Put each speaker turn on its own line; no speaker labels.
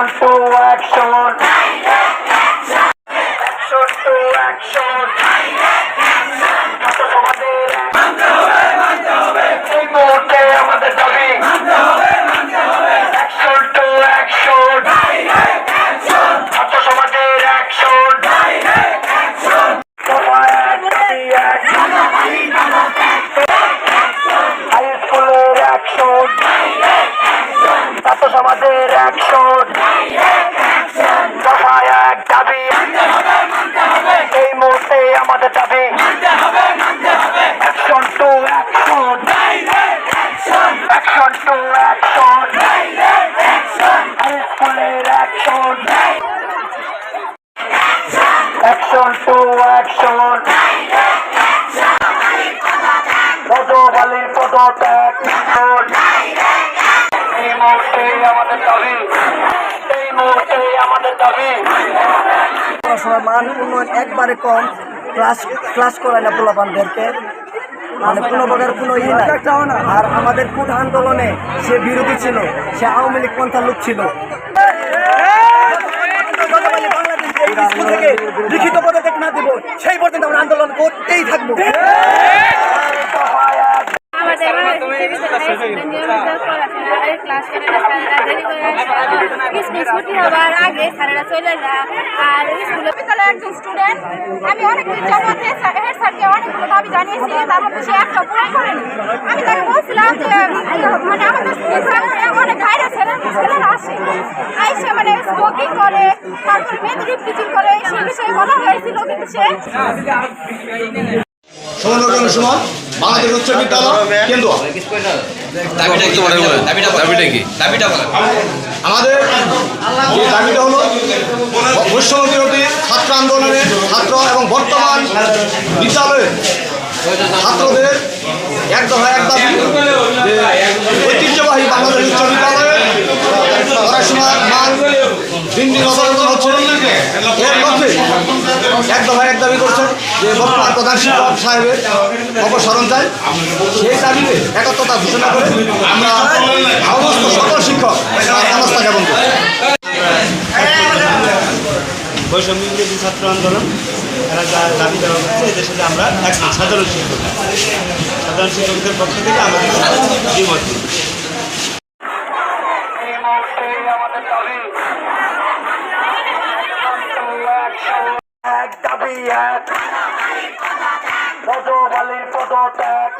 action. Call to action. আমাদের action দফায় এক দাবি এই মুহূর্তে আমাদের দাবি action to action action to action স্কুলের অ্যাকশন অ্যাকশন টু অ্যাকশন পদবালির পদত্যাগ আমাদের দাবি। এই মুহূর্তে আমাদের দাবি।
পড়াশোনার মান উন্নয়ন একবারে কম। ক্লাস ক্লাস করায় না পোলাপানদেরকে। মানে কোনো প্রকার কোনো ই নাই। আর আমাদের কুট আন্দোলনে সে বিরোধী ছিল সে আওয়ামী লীগ পন্থার লোক ছিল। লিখিত পদত্যাগ না দিব সেই পর্যন্ত আমরা আন্দোলন করতেই থাকব
আমাদের নিয়মিত পড়াশোনা ক্লাস করে না স্যারেরা দেরি করে আসে আমি দাবি জানিয়েছি তার সে তাকে বলছিলাম যে মানে আমাদের অনেক আসে মানে স্মোকিং করে তারপরে মেয়েদের পিচিং করে সে বিষয়ে বলা হয়েছিল কিন্তু সে
সময় বাংলাদেশ উচ্চ বিদ্যালয় কেন্দ্র।
দাবিটা কি?
আমাদের যে দাবিটা হলো বৈষম্য বিরোধী ছাত্র আন্দোলনের ছাত্র এবং বর্তমান বিদ্যালয়ের ছাত্রদের এক দফা এক দাবি যে ঐতিহ্যবাহী বাংলাদেশ উচ্চ বিদ্যালয়ে পড়াশোনার মান দিন দিন অবলম্বন হচ্ছে এর লক্ষ্যে এক দফা এক দাবি করছেন যে বর্তমান প্রধান শিক্ষক সাহেবের অপসারণ চাই। সেই দাবিতে একত্রতা ঘোষণা করে আমরা সমস্ত সকল শিক্ষক সংস্থা জ্ঞাপন করি
বৈষম্য ছাত্র আন্দোলন, এরা যা দাবি দেওয়া হচ্ছে, এদের সাথে আমরা সাধারণ শিক্ষক। সাধারণ শিক্ষকদের পক্ষ থেকে আমাদের
এক পদবালির পদত্যাগ